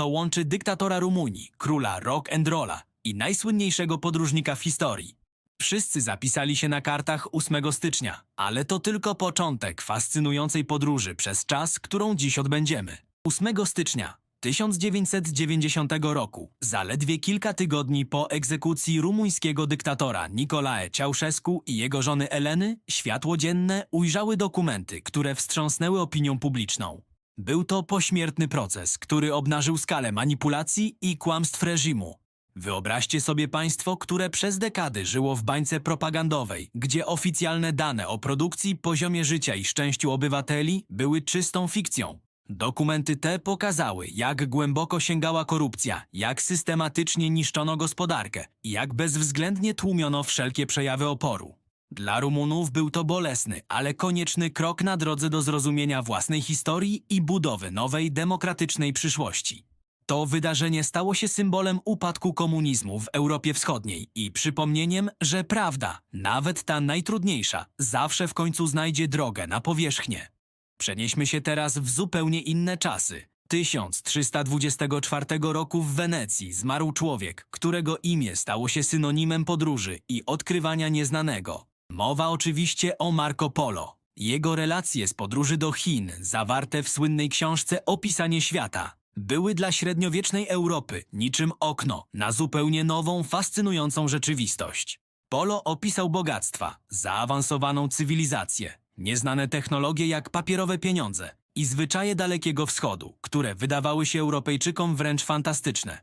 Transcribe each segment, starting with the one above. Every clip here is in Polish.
co łączy dyktatora Rumunii, króla rock and rolla i najsłynniejszego podróżnika w historii. Wszyscy zapisali się na kartach 8 stycznia, ale to tylko początek fascynującej podróży przez czas, którą dziś odbędziemy. 8 stycznia 1990 roku, zaledwie kilka tygodni po egzekucji rumuńskiego dyktatora Nicolae Ceausescu i jego żony Eleny, światło dzienne ujrzały dokumenty, które wstrząsnęły opinią publiczną. Był to pośmiertny proces, który obnażył skalę manipulacji i kłamstw reżimu. Wyobraźcie sobie państwo, które przez dekady żyło w bańce propagandowej, gdzie oficjalne dane o produkcji, poziomie życia i szczęściu obywateli były czystą fikcją. Dokumenty te pokazały, jak głęboko sięgała korupcja, jak systematycznie niszczono gospodarkę i jak bezwzględnie tłumiono wszelkie przejawy oporu. Dla Rumunów był to bolesny, ale konieczny krok na drodze do zrozumienia własnej historii i budowy nowej, demokratycznej przyszłości. To wydarzenie stało się symbolem upadku komunizmu w Europie Wschodniej i przypomnieniem, że prawda, nawet ta najtrudniejsza, zawsze w końcu znajdzie drogę na powierzchnię. Przenieśmy się teraz w zupełnie inne czasy. 1324 roku w Wenecji zmarł człowiek, którego imię stało się synonimem podróży i odkrywania nieznanego. Mowa oczywiście o Marco Polo. Jego relacje z podróży do Chin, zawarte w słynnej książce Opisanie świata, były dla średniowiecznej Europy niczym okno na zupełnie nową, fascynującą rzeczywistość. Polo opisał bogactwa, zaawansowaną cywilizację, nieznane technologie jak papierowe pieniądze i zwyczaje Dalekiego Wschodu, które wydawały się Europejczykom wręcz fantastyczne.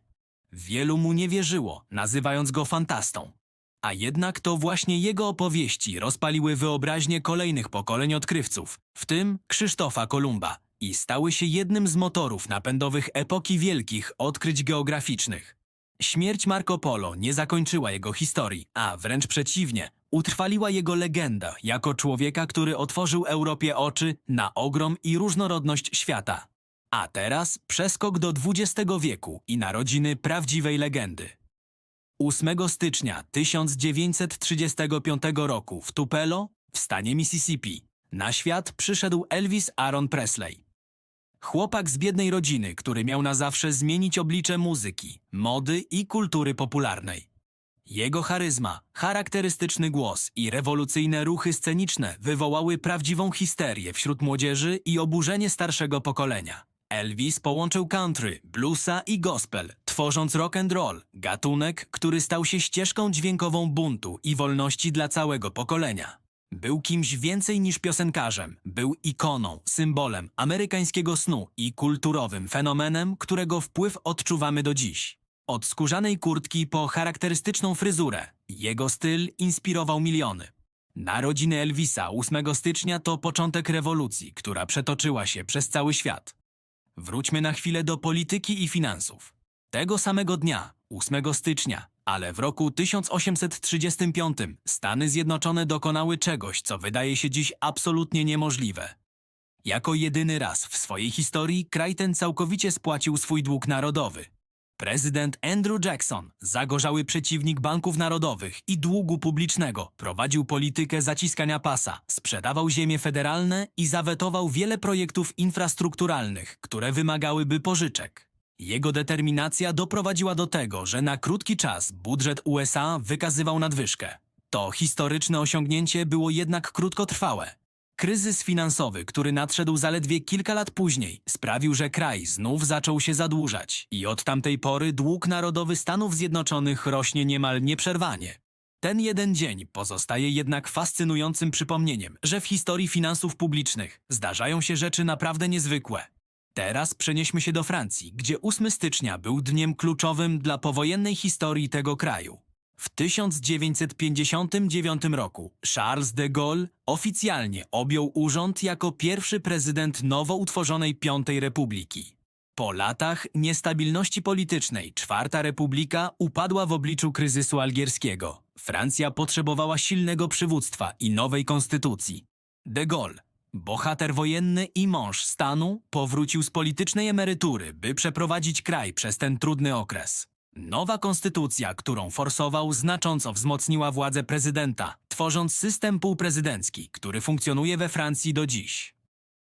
Wielu mu nie wierzyło, nazywając go fantastą. A jednak to właśnie jego opowieści rozpaliły wyobraźnię kolejnych pokoleń odkrywców, w tym Krzysztofa Kolumba, i stały się jednym z motorów napędowych epoki wielkich odkryć geograficznych. Śmierć Marco Polo nie zakończyła jego historii, a wręcz przeciwnie, utrwaliła jego legendę jako człowieka, który otworzył Europie oczy na ogrom i różnorodność świata. A teraz przeskok do XX wieku i narodziny prawdziwej legendy. 8 stycznia 1935 roku w Tupelo, w stanie Mississippi, na świat przyszedł Elvis Aaron Presley. Chłopak z biednej rodziny, który miał na zawsze zmienić oblicze muzyki, mody i kultury popularnej. Jego charyzma, charakterystyczny głos i rewolucyjne ruchy sceniczne wywołały prawdziwą histerię wśród młodzieży i oburzenie starszego pokolenia. Elvis połączył country, bluesa i gospel, tworząc rock and roll, gatunek, który stał się ścieżką dźwiękową buntu i wolności dla całego pokolenia. Był kimś więcej niż piosenkarzem, był ikoną, symbolem amerykańskiego snu i kulturowym fenomenem, którego wpływ odczuwamy do dziś. Od skórzanej kurtki po charakterystyczną fryzurę, jego styl inspirował miliony. Narodziny Elvisa 8 stycznia to początek rewolucji, która przetoczyła się przez cały świat. Wróćmy na chwilę do polityki i finansów. Tego samego dnia, 8 stycznia, ale w roku 1835 Stany Zjednoczone dokonały czegoś, co wydaje się dziś absolutnie niemożliwe. Jako jedyny raz w swojej historii kraj ten całkowicie spłacił swój dług narodowy. Prezydent Andrew Jackson, zagorzały przeciwnik banków narodowych i długu publicznego, prowadził politykę zaciskania pasa, sprzedawał ziemie federalne i zawetował wiele projektów infrastrukturalnych, które wymagałyby pożyczek. Jego determinacja doprowadziła do tego, że na krótki czas budżet USA wykazywał nadwyżkę. To historyczne osiągnięcie było jednak krótkotrwałe. Kryzys finansowy, który nadszedł zaledwie kilka lat później, sprawił, że kraj znów zaczął się zadłużać i od tamtej pory dług narodowy Stanów Zjednoczonych rośnie niemal nieprzerwanie. Ten jeden dzień pozostaje jednak fascynującym przypomnieniem, że w historii finansów publicznych zdarzają się rzeczy naprawdę niezwykłe. Teraz przenieśmy się do Francji, gdzie 8 stycznia był dniem kluczowym dla powojennej historii tego kraju. W 1959 roku Charles de Gaulle oficjalnie objął urząd jako pierwszy prezydent nowo utworzonej Piątej Republiki. Po latach niestabilności politycznej Czwarta Republika upadła w obliczu kryzysu algierskiego. Francja potrzebowała silnego przywództwa i nowej konstytucji. De Gaulle, bohater wojenny i mąż stanu, powrócił z politycznej emerytury, by przeprowadzić kraj przez ten trudny okres. Nowa konstytucja, którą forsował, znacząco wzmocniła władzę prezydenta, tworząc system półprezydencki, który funkcjonuje we Francji do dziś.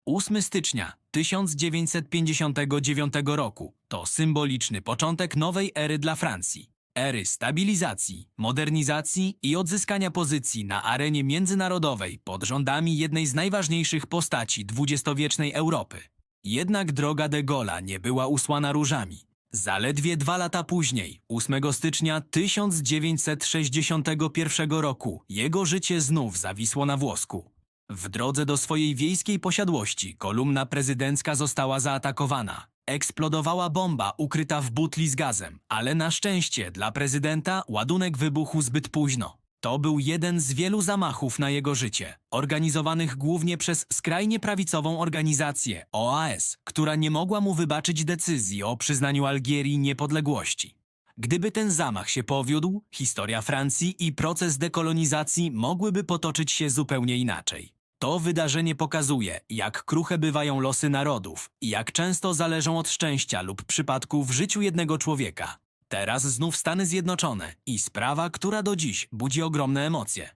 8 stycznia 1959 roku to symboliczny początek nowej ery dla Francji. Ery stabilizacji, modernizacji i odzyskania pozycji na arenie międzynarodowej pod rządami jednej z najważniejszych postaci dwudziestowiecznej Europy. Jednak droga de Gaulle'a nie była usłana różami. Zaledwie dwa lata później, 8 stycznia 1961 roku, jego życie znów zawisło na włosku. W drodze do swojej wiejskiej posiadłości kolumna prezydencka została zaatakowana. Eksplodowała bomba ukryta w butli z gazem, ale na szczęście dla prezydenta ładunek wybuchł zbyt późno. To był jeden z wielu zamachów na jego życie, organizowanych głównie przez skrajnie prawicową organizację OAS, która nie mogła mu wybaczyć decyzji o przyznaniu Algierii niepodległości. Gdyby ten zamach się powiódł, historia Francji i proces dekolonizacji mogłyby potoczyć się zupełnie inaczej. To wydarzenie pokazuje, jak kruche bywają losy narodów i jak często zależą od szczęścia lub przypadku w życiu jednego człowieka. Teraz znów Stany Zjednoczone i sprawa, która do dziś budzi ogromne emocje.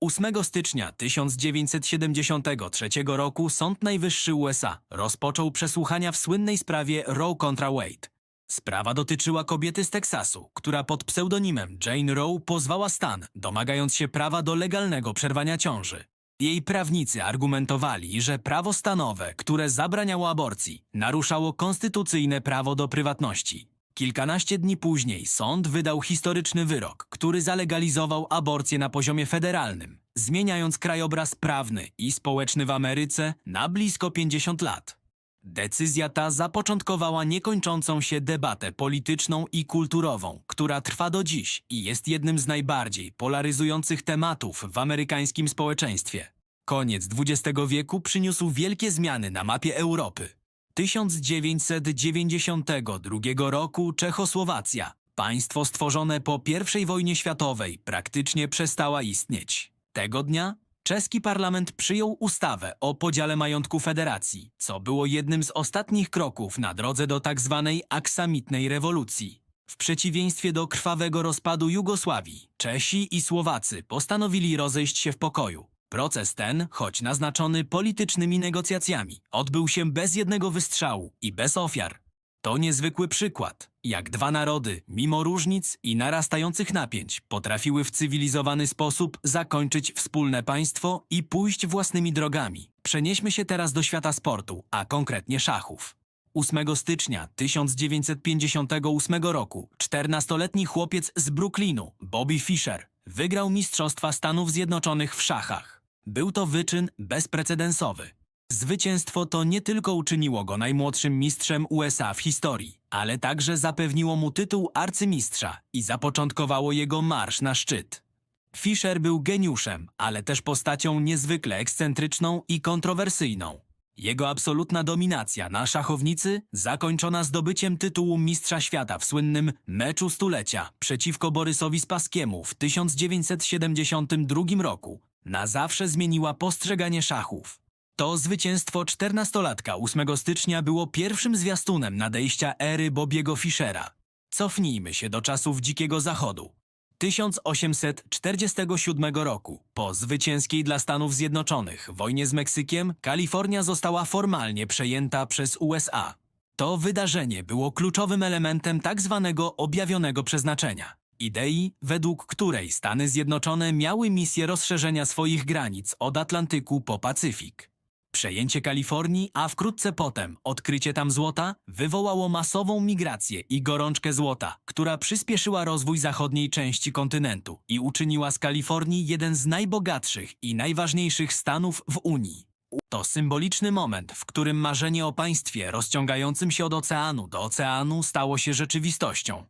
8 stycznia 1973 roku Sąd Najwyższy USA rozpoczął przesłuchania w słynnej sprawie Roe contra Wade. Sprawa dotyczyła kobiety z Teksasu, która pod pseudonimem Jane Roe pozwała stan, domagając się prawa do legalnego przerwania ciąży. Jej prawnicy argumentowali, że prawo stanowe, które zabraniało aborcji, naruszało konstytucyjne prawo do prywatności. Kilkanaście dni później sąd wydał historyczny wyrok, który zalegalizował aborcję na poziomie federalnym, zmieniając krajobraz prawny i społeczny w Ameryce na blisko 50 lat. Decyzja ta zapoczątkowała niekończącą się debatę polityczną i kulturową, która trwa do dziś i jest jednym z najbardziej polaryzujących tematów w amerykańskim społeczeństwie. Koniec XX wieku przyniósł wielkie zmiany na mapie Europy. 1992 roku Czechosłowacja, państwo stworzone po I wojnie światowej, praktycznie przestała istnieć. Tego dnia czeski parlament przyjął ustawę o podziale majątku federacji, co było jednym z ostatnich kroków na drodze do tzw. aksamitnej rewolucji. W przeciwieństwie do krwawego rozpadu Jugosławii, Czesi i Słowacy postanowili rozejść się w pokoju. Proces ten, choć naznaczony politycznymi negocjacjami, odbył się bez jednego wystrzału i bez ofiar. To niezwykły przykład, jak dwa narody, mimo różnic i narastających napięć, potrafiły w cywilizowany sposób zakończyć wspólne państwo i pójść własnymi drogami. Przenieśmy się teraz do świata sportu, a konkretnie szachów. 8 stycznia 1958 roku 14-letni chłopiec z Brooklynu, Bobby Fischer, wygrał Mistrzostwa Stanów Zjednoczonych w szachach. Był to wyczyn bezprecedensowy. Zwycięstwo to nie tylko uczyniło go najmłodszym mistrzem USA w historii, ale także zapewniło mu tytuł arcymistrza i zapoczątkowało jego marsz na szczyt. Fischer był geniuszem, ale też postacią niezwykle ekscentryczną i kontrowersyjną. Jego absolutna dominacja na szachownicy, zakończona zdobyciem tytułu Mistrza Świata w słynnym Meczu Stulecia przeciwko Borysowi Spaskiemu w 1972 roku, na zawsze zmieniła postrzeganie szachów. To zwycięstwo czternastolatka 8 stycznia było pierwszym zwiastunem nadejścia ery Bobiego Fischera. Cofnijmy się do czasów Dzikiego Zachodu. 1847 roku, po zwycięskiej dla Stanów Zjednoczonych wojnie z Meksykiem, Kalifornia została formalnie przejęta przez USA. To wydarzenie było kluczowym elementem tak zwanego objawionego przeznaczenia. Idei, według której Stany Zjednoczone miały misję rozszerzenia swoich granic od Atlantyku po Pacyfik. Przejęcie Kalifornii, a wkrótce potem odkrycie tam złota wywołało masową migrację i gorączkę złota, która przyspieszyła rozwój zachodniej części kontynentu i uczyniła z Kalifornii jeden z najbogatszych i najważniejszych stanów w Unii. To symboliczny moment, w którym marzenie o państwie rozciągającym się od oceanu do oceanu stało się rzeczywistością.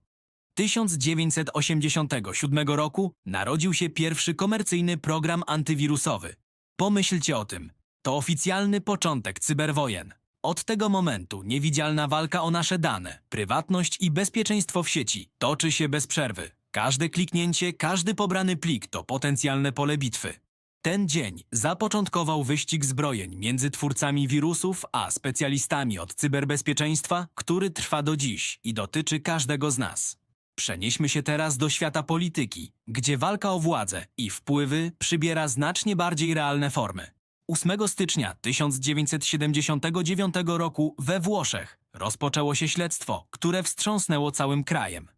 1987 roku narodził się pierwszy komercyjny program antywirusowy. Pomyślcie o tym. To oficjalny początek cyberwojen. Od tego momentu niewidzialna walka o nasze dane, prywatność i bezpieczeństwo w sieci toczy się bez przerwy. Każde kliknięcie, każdy pobrany plik to potencjalne pole bitwy. Ten dzień zapoczątkował wyścig zbrojeń między twórcami wirusów a specjalistami od cyberbezpieczeństwa, który trwa do dziś i dotyczy każdego z nas. Przenieśmy się teraz do świata polityki, gdzie walka o władzę i wpływy przybiera znacznie bardziej realne formy. 8 stycznia 1979 roku we Włoszech rozpoczęło się śledztwo, które wstrząsnęło całym krajem.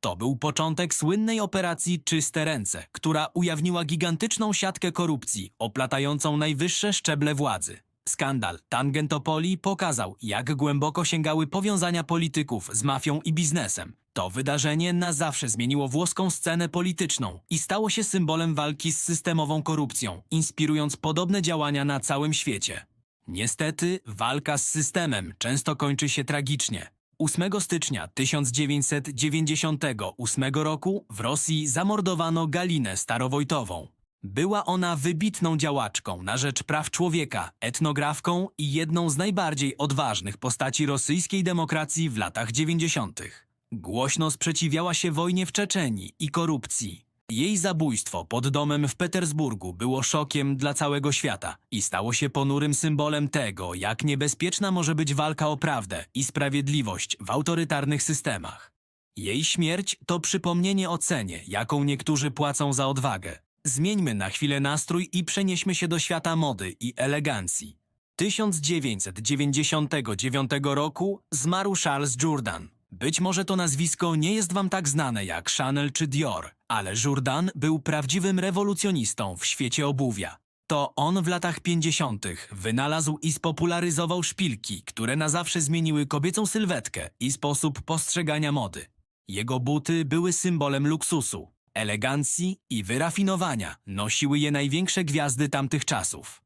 To był początek słynnej operacji Czyste Ręce, która ujawniła gigantyczną siatkę korupcji oplatającą najwyższe szczeble władzy. Skandal Tangentopoli pokazał, jak głęboko sięgały powiązania polityków z mafią i biznesem. To wydarzenie na zawsze zmieniło włoską scenę polityczną i stało się symbolem walki z systemową korupcją, inspirując podobne działania na całym świecie. Niestety, walka z systemem często kończy się tragicznie. 8 stycznia 1998 roku w Rosji zamordowano Galinę Starowojtową. Była ona wybitną działaczką na rzecz praw człowieka, etnografką i jedną z najbardziej odważnych postaci rosyjskiej demokracji w latach 90. Głośno sprzeciwiała się wojnie w Czeczenii i korupcji. Jej zabójstwo pod domem w Petersburgu było szokiem dla całego świata i stało się ponurym symbolem tego, jak niebezpieczna może być walka o prawdę i sprawiedliwość w autorytarnych systemach. Jej śmierć to przypomnienie o cenie, jaką niektórzy płacą za odwagę. Zmieńmy na chwilę nastrój i przenieśmy się do świata mody i elegancji. 1999 roku zmarł Charles Jourdan. Być może to nazwisko nie jest wam tak znane jak Chanel czy Dior, ale Jourdan był prawdziwym rewolucjonistą w świecie obuwia. To on w latach 50. wynalazł i spopularyzował szpilki, które na zawsze zmieniły kobiecą sylwetkę i sposób postrzegania mody. Jego buty były symbolem luksusu, elegancji i wyrafinowania. Nosiły je największe gwiazdy tamtych czasów.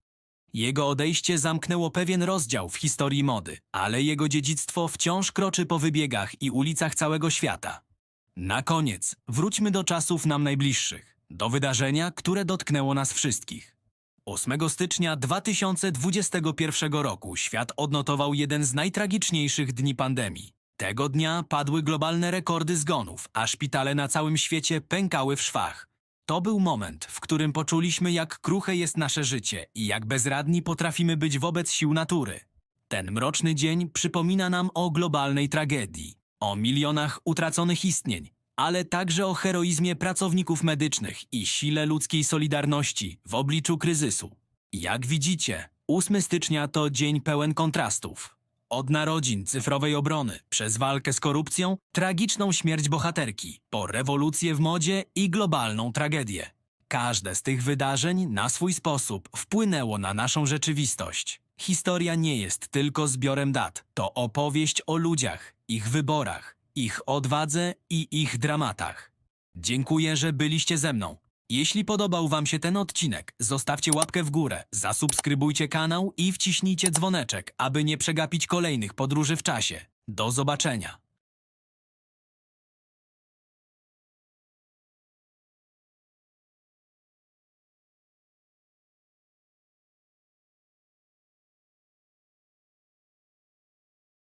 Jego odejście zamknęło pewien rozdział w historii mody, ale jego dziedzictwo wciąż kroczy po wybiegach i ulicach całego świata. Na koniec wróćmy do czasów nam najbliższych, do wydarzenia, które dotknęło nas wszystkich. 8 stycznia 2021 roku świat odnotował jeden z najtragiczniejszych dni pandemii. Tego dnia padły globalne rekordy zgonów, a szpitale na całym świecie pękały w szwach. To był moment, w którym poczuliśmy, jak kruche jest nasze życie i jak bezradni potrafimy być wobec sił natury. Ten mroczny dzień przypomina nam o globalnej tragedii, o milionach utraconych istnień, ale także o heroizmie pracowników medycznych i sile ludzkiej solidarności w obliczu kryzysu. Jak widzicie, 8 stycznia to dzień pełen kontrastów. Od narodzin cyfrowej obrony, przez walkę z korupcją, tragiczną śmierć bohaterki, po rewolucję w modzie i globalną tragedię. Każde z tych wydarzeń na swój sposób wpłynęło na naszą rzeczywistość. Historia nie jest tylko zbiorem dat, to opowieść o ludziach, ich wyborach, ich odwadze i ich dramatach. Dziękuję, że byliście ze mną. Jeśli podobał Wam się ten odcinek, zostawcie łapkę w górę, zasubskrybujcie kanał i wciśnijcie dzwoneczek, aby nie przegapić kolejnych podróży w czasie. Do zobaczenia.